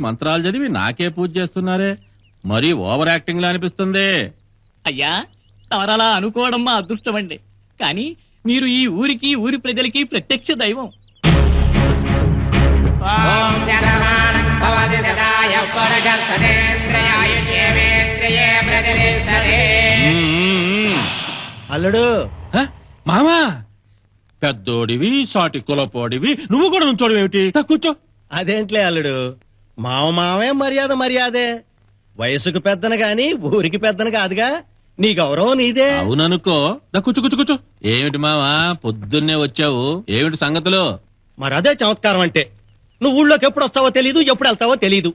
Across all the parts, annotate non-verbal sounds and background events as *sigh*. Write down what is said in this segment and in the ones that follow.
మంత్రాలు చదివి నాకే పూజ చేస్తున్నారే. మరీ ఓవర్ యాక్టింగ్ లా అనిపిస్తుంది. అయ్యా తమరలా అనుకోవడం మా అదృష్టం అండి. కానీ మీరు ఈ ఊరికి ఊరి ప్రజలకి ప్రత్యక్ష దైవం. అల్లుడు. హ? మామా? పెద్దోడివి సాటి కులపోడివి నువ్వు కూడా నుంచోడు ఏమిటి? కూర్చో. అదేంట్లే అల్లుడు. మావ మావే మర్యాద మర్యాదే. వయసుకు పెద్దన గాని ఊరికి పెద్దన కాదుగా. నీ గౌరవం నీదే. అవుననుకో. దా, కూర్చో కూర్చో కూర్చో. ఏమిటి మావా పొద్దున్నే వచ్చావు? ఏమిటి సంగతులు? మరి అదే చమత్కారం అంటే నువ్వు ఊళ్ళోకి ఎప్పుడు వస్తావో తెలీదు ఎప్పుడు వెళ్తావో తెలీదు.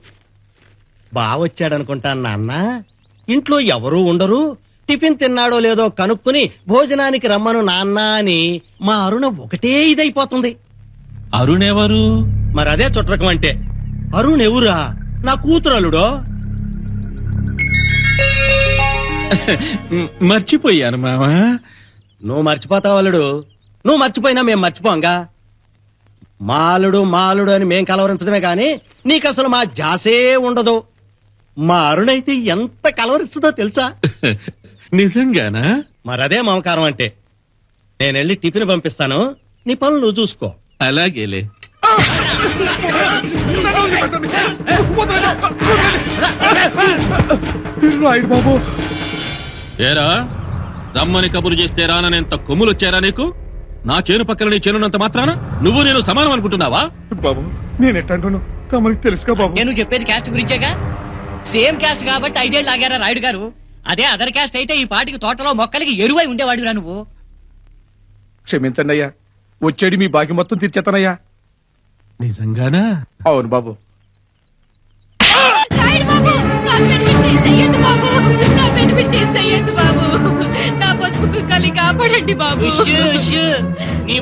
బావొచ్చాడనుకుంటాను నాన్న. ఇంట్లో ఎవరూ ఉండరు. టిఫిన్ తిన్నాడో లేదో కనుక్కుని భోజనానికి రమ్మను నాన్న అని మా అరుణ ఒకటే ఇదైపోతుంది. అరుణ్ ఎవరు మరి అదే చుట్టకం అంటే అరుణ్ ఎవరా నా కూతురు అల్లుడో మ్, *laughs* మర్చిపోయాను మావా నువ్వు మర్చిపోతావు అల్లుడు? నువ్వు మర్చిపోయినా మేం మర్చిపోంగా మాలుడు మాలుడు అని మేం కలవరించడమే గాని నీకు అసలు మా జాసే ఉండదు. మా అరుణైతే ఎంత కలవరిస్తుందో తెలుసా? *laughs* నిజంగానా? మరదే మమకారం అంటే. నేను వెళ్ళి టిఫిన్ పంపిస్తాను. నీ పనులు నువ్వు చూసుకో. అలాగేలే. ఏరా? రమ్మని కబురు చేస్తే రాననేంత కొమ్ములు వచ్చారా నీకు? నా చేను పక్కన నీ చేనున్నంత మాత్రాన? నువ్వు నేను సమానం అనుకుంటున్నావా? బాబు నేను ఎట్టంటున్నాను తమరికి తెలుసుగా బాబు. నేను చెప్పేది క్యాస్ట్ గురించేగా? సేమ్ క్యాస్ట్ కాబట్టి ఐదేళ్ళు ఆగారా రాయుడు గారు? అదే అదర్ క్యాస్ట్ అయితే ఈ పాటికి తోటలో మొక్కలకి ఎరువై ఉండేవాడురా నువ్వు. క్షమించండి అయ్యా. వచ్చేది మీ బాకి మొత్తం తీర్చేస్తానయ్యా నిజంగానా? అవును బాబు. నా బతుకు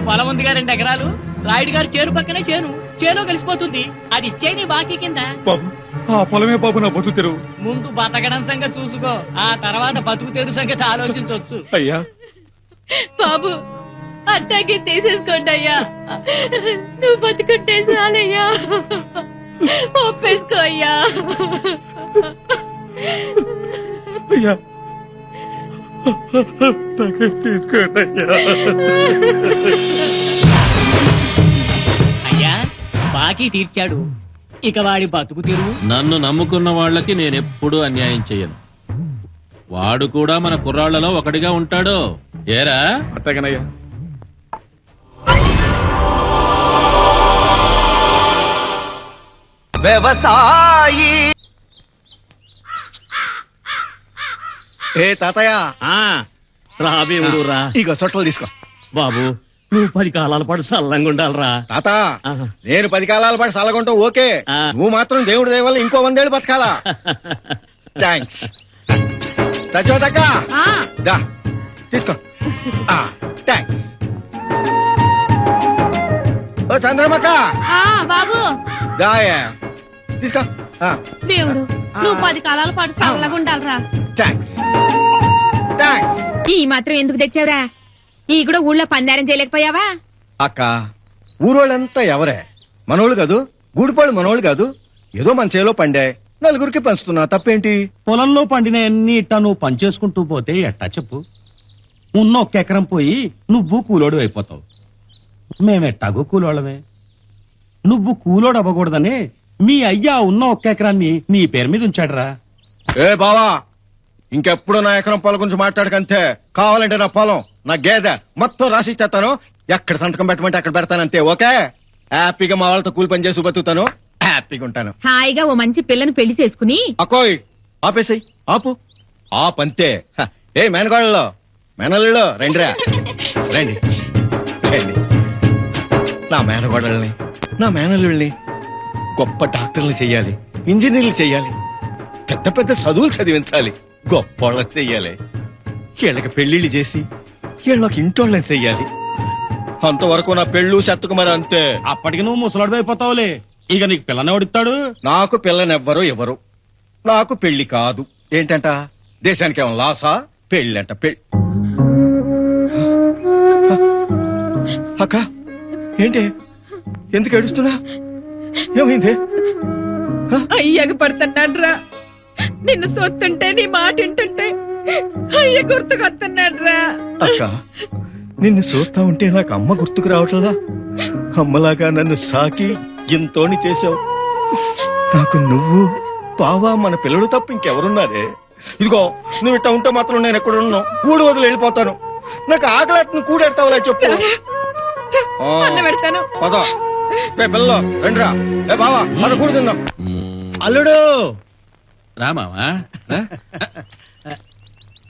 పొలం ఉందిగా రెండు ఎకరాలు. రాయుడు గారు చేను పక్కనే చేను. చేలో కలిసిపోతుంది. అది ఇచ్చే నీ బాకీ కింద. బాబు ఆ పొలమే బాబు నా బతు తెరువు. ముందు బతకడం సంగతి చూసుకో. ఆ తర్వాత బతుకు తెరు సంగతి ఆలోచించవచ్చు అయ్యా. బాబు అట్టాగే తీసేసుకోండి అయ్యా. నువ్వు బతుకుంటే చాలయ్యా. ఒప్పేసుకో అయ్యా. అయ్యా. నాకే తీసుకోండి అయ్యా. అయ్యా బాకీ తీర్చాడు. ఇక వాడి బతుకు తెరువు నన్ను నమ్ముకున్న వాళ్ళకి నేనెప్పుడూ అన్యాయం చెయ్యను. వాడు కూడా మన కుర్రాళ్ళలో ఒకటిగా ఉంటాడు. ఏరా? అట్టగనయ్యా. ఏ తాతయ్య. రాబేవుడు రా ఇక సొట్టలు తీసుకో. బాబు నువ్వు పది కాలాల పాటు సల్లంగా ఉండాలరా. తాత ఆహా. నేను పది కాలాల పాటు సలగొంటాం ఓకే. ఆ. నువ్వు మాత్రం దేవుడి దయ వల్ల ఇంకో వందేళ్ళు బతకాలా. థ్యాంక్స్. సచివతక్క దా తీసుకో. థ్యాంక్స్. ఓ చంద్రమక్క. బాబు. దాయా తీసుకో. దేవుడు నువ్వు పది కాలాల పాటు సరళగా ఉండాలరా. థ్యాంక్స్ థ్యాంక్స్ ఈ మాత్రం ఎందుకు తెచ్చావురా? ఈ కూడా ఊళ్ళో పందారం చేయలేకపోయావా? అక్క ఊరోళ్ళంతా ఎవరే? మనోళ్ళు కాదు గూడిపాళ్ళు మనోళ్ళు కాదు. ఏదో మన చేలో పండే నలుగురికి పంచుతున్నా తప్పేంటి? పొలంలో పండిన ఎన్ని ఇట్టా నువ్వు పనిచేసుకుంటూ పోతే ఎట్టా చెప్పు? ఉన్న ఒక్క ఎకరం పోయి నువ్వు కూలోడు అయిపోతావు. మేమెట్టాగో కూలోళ్ళమే. నువ్వు కూలోడు అవ్వకూడదని మీ అయ్యా ఉన్న ఒక్క ఎకరాన్ని నీ పేరు మీద ఉంచాడురా. ఏ బావా ఇంకెప్పుడు నా ఎకరం పొలం గురించి మాట్లాడకంతే. కావాలంటే నా పొలం నా గేదె మొత్తం రాసి ఇచ్చేస్తాను. ఎక్కడ సంతకం పెట్టమంటే అక్కడ పెడతానంతే ఓకే? హ్యాపీగా మా వాళ్ళతో కూలి పని చేసి బతుకుతాను. హ్యాపీగా ఉంటాను. హాయిగా ఓ మంచి పిల్లని పెళ్ళి చేసుకుని. అకోయ్ ఆపేసాయి ఆపు. ఆపంతే. హ, ఏ మేనగాళ్ళలో మేనల్లులో రండిరా. రండి రండి. నా మేనగోడల్ని నా మేనల్లుల్ని గొప్ప డాక్టర్లు చెయ్యాలి ఇంజనీర్లు చెయ్యాలి పెద్ద పెద్ద చదువులు చదివించాలి గొప్పోళ్ళని చెయ్యాలి వీళ్ళకి పెళ్ళిళ్ళు చేసి వీళ్ళకి ఇంటోళ్ళని చెయ్యాలి అంతవరకు నా పెళ్ళు చెత్తకు మరి అంతే. అప్పటికి నువ్వు ముసలాడు అయిపోతావులే. ఇక నీకు పిల్లని ఎవడిస్తాడు? నాకు పిల్లనెవ్వరు ఎవరు నాకు పెళ్ళి కాదు. ఏంటంట? దేశానికి ఏమో లాసా? పెళ్ళంట పెళ్ళి అక్క ఏంటి? ఎందుకు ఏడుస్తున్నా? ఏమైంది? అయ్యకు పడుతున్నాడు రా నిన్ను సొత్తుంటే నీ మాట వింటుంటే అయ్య గుర్తుకొస్తున్నాడు రా అక్క నిన్ను చూస్తా ఉంటే నాకు అమ్మ గుర్తుకు రావట్లేదా? అమ్మలాగా నన్ను సాకి ఎంతోని చేశావు. నాకు నువ్వు బావా మన పిల్లలు తప్ప ఇంకెవరున్నారే? ఇదిగో నువ్వు ఇట్లా ఉంటే మాత్రం నేను ఎక్కడ ఉన్నావు కూడి వదిలి వెళ్ళిపోతాను. నాకు ఆకలి కూడెడతావులే చెప్పు. అన్న పెడతాను. పద. రే పిల్ల రండిరా. ఏ బావా మన కూడి తిందాం. అల్లుడు! రామావా.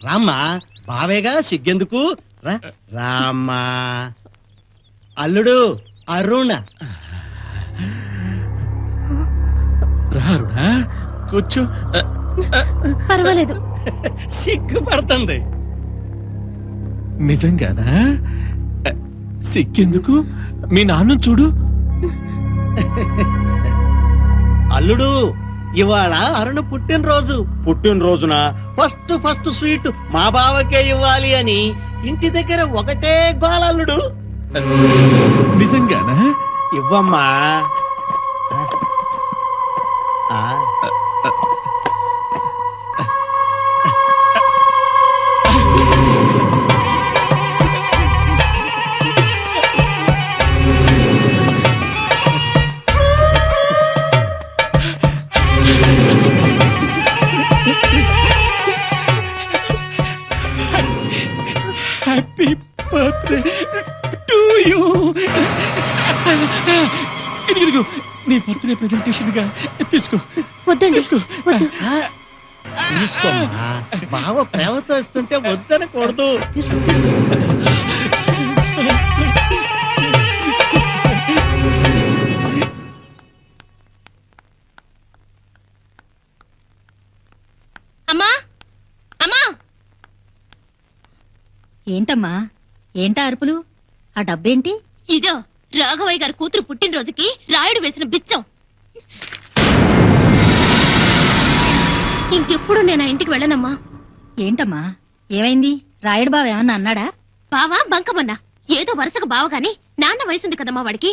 రామ్మా బావేగా సిగ్గెందుకు? రా రామ్మా. అల్లుడు అరుణ. రా అరుణా. కూర్చో. పర్వాలేదు. సిగ్గుపడుతుంది. నిజంగానా? ఆ, సిక్కెందుకు మీ నాన్న చూడు. అల్లుడు ఇవాళ అరుణ పుట్టినరోజు. పుట్టినరోజున? ఫస్ట్ ఫస్ట్ స్వీట్ మా బావకే ఇవ్వాలి అని ఇంటి దగ్గర ఒకటే గోల అల్లుడు. నిజంగానా? ఇవ్వమ్మా. హ్యాపీ బర్త్డే టు యూ ఇదిగో నీ బర్త్డే ప్రెజెంటేషన్గా తీసుకో. వద్దండి తీసుకో. వద్దు. తీసుకోమ్మా. బావ ప్రేమతో ఇస్తుంటే వద్దనకూడదు. తీసుకో. ఏంటమ్మా? ఏంటా అరుపులు? ఆ డబ్బేంటి? ఇదో రాఘవయ్య గారి కూతురు పుట్టినరోజుకి రాయుడు వేసిన బిచ్చం. ఇంకెప్పుడు నేను ఆ ఇంటికి వెళ్ళనమ్మా. ఏంటమ్మా? ఏమైంది? రాయుడు బావ ఏమన్నా అన్నాడా? బావా బంకమన్నా? ఏదో వరుసగా బావగాని నాన్న వయసుంది కదమ్మా వాడికి.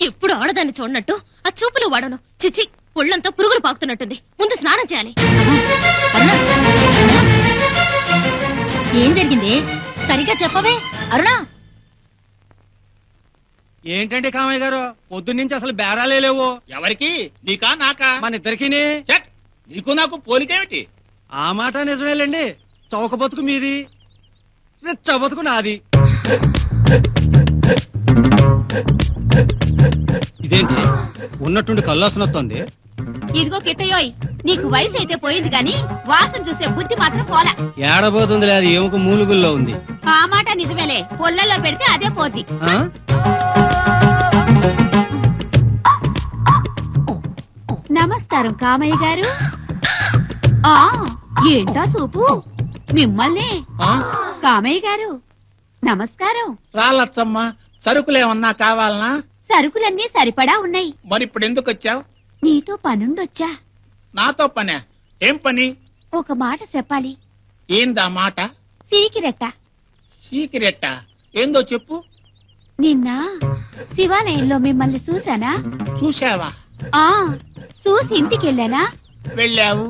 ఎప్పుడు ఆడదాన్ని చూడనట్టు ఆ చూపులు వాడను. చిచి ఒళ్ళంతా పురుగులు పాకుతున్నట్టుంది. ముందు స్నానం చేయాలి. అరుణ? ఏం జరిగింది? సరిగ్గా చెప్పవే. అరుణా! ఏంటంటే కామయ్య గారు? పొద్దున్నుంచి అసలు బేరాలే లేవు. ఎవరికి? నీకా నాకా? మన ఇద్దరికి చట్! నీకు నాకు పోలికేమిటి? ఆ మాట నిజమేలేండి. చౌక బతుకు మీది. రెచ్చ బతుకు నాది. ఇదేంటి? ఉన్నట్టుండి కల్లాసనొస్తుంది ఇదిగో కిట్టయోయ్ నీకు వయసు అయితే పోయింది గాని వాసన చూసే బుద్ధి మాత్రం పోలా. ఏడబోతుంది అది ఎముక మూలుగుల్లో ఉంది. ఆ మాట నిజమేలే పొల్లల్లో పెడితే అదే పోద్ది. ఆ? నమస్కారం కామయ్య గారు. ఆ ఏంటా సూపు? మిమ్మల్ని. కామయ్య గారు నమస్కారం. రాలచ్చమ్మ సరుకులేమన్నా కావాలనా? సరుకులన్నీ సరిపడా ఉన్నాయి. మరి ఇప్పుడు ఎందుకు వచ్చావు నీతో పనుండొచ్చా? నాతో పనే. ఏం పని? ఒక మాట చెప్పాలి. ఏందా మాట? సీకిరెట్ట సీక్రెట్టా ఏందో చెప్పు. నిన్న శివాలయంలో మిమ్మల్ని చూసానా చూసావా ఆ చూసి ఇంటికెళ్ళానా? వెళ్ళావు.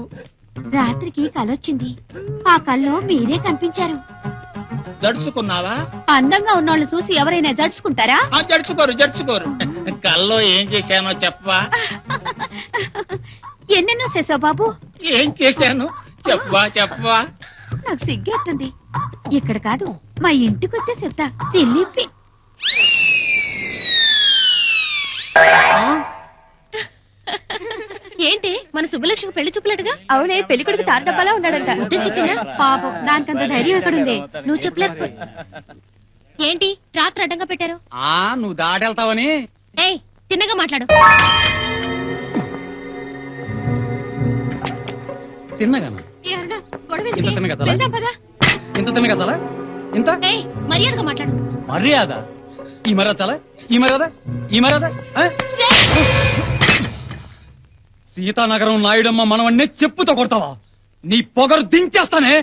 రాత్రికి కలొచ్చింది. ఆ కల్లో మీరే కనిపించారు. జడుచుకున్నావా? అందంగా ఉన్నోళ్ళు చూసి ఎవరైనా జడుచుకుంటారా? జడుచుకోరు జడుచుకోరు. కల్లో ఏం చేశానో చెప్పవా? *laughs* ఎన్నెన్నో చేసావు బాబు? ఏం చేశాను? చెప్పవా చెప్పవా? నాకు సిగ్గేస్తుంది ఇక్కడ కాదు మా ఇంటికొస్తే చెప్తా. చిల్లిపి. ఏంటి? మన సుబ్బలక్ష్మి పెళ్ళి చూపులట్టుగా అవునే పెళ్ళి కొడుకు తారడబ్బాలా ఉన్నాడంట. వద్దని చెప్పిందా పాపం దానికంత ధైర్యం ఎక్కడుంది? నువ్వు చెప్పలేకపో ఏంటి? ట్రాక్టర్ అడ్డంగా పెట్టారు? ఆ నువ్వు దాటెళ్తావని? ఏయ్ తిన్నగా మాట్లాడు. తిన్నగాను ఇంత మర్యాదగా మాట్లాడు మర్యాద ఈ మర్యాద చాలా ఈ మర్యాద ఈ మర్యాద? సీతానగరం నాయుడమ్మ మనవన్నే చెప్పుతో కొడతావా నీ పొగరు దించేస్తానే?